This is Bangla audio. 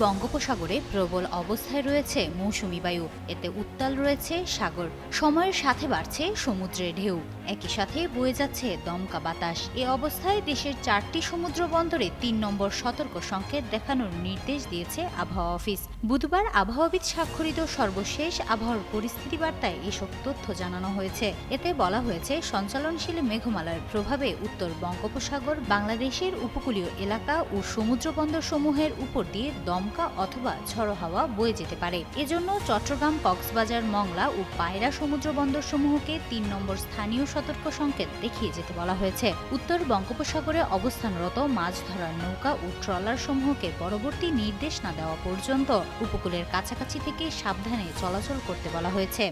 বঙ্গোপসাগরে প্রবল অবস্থায় রয়েছে মৌসুমি বায়ু। এতে উত্তাল রয়েছে সাগর। সময়ের সাথে বাড়ছে সমুদ্রের ঢেউ। একই সাথে বয়ে যাচ্ছে দমকা বাতাস। এ অবস্থায় দেশের চারটি সমুদ্র বন্দরে তিন নম্বর সতর্ক সংকেত দেখানোর নির্দেশ দিয়েছে আবহাওয়া অফিস। বুধবার আবহাওয়াবিদ স্বাক্ষরিত সর্বশেষ আবহাওয়ার পরিস্থিতি বার্তায় এসব তথ্য জানানো হয়েছে। এতে বলা হয়েছে, সঞ্চালনশীল মেঘমালার প্রভাবে উত্তর বঙ্গোপসাগর, বাংলাদেশের উপকূলীয় এলাকা ও সমুদ্র বন্দর সমূহের উপর দিয়ে দমকা অথবা ঝড়ো হাওয়া বয়ে যেতে পারে। এজন্য চট্টগ্রাম, কক্সবাজার, মংলা ও পায়রা সমুদ্র বন্দর সমূহকে তিন নম্বর স্থানীয় সতর্ক সংকেত দেখিয়ে যেতে বলা হয়েছে। উত্তর বঙ্গোপসাগরে অবস্থানরত মাছ ধরার নৌকা ও ট্রলার সমূহকে পরবর্তী নির্দেশ না দেওয়া পর্যন্ত উপকূলের কাছাকাছি থেকে সাবধানে চলাচল করতে বলা হয়েছে।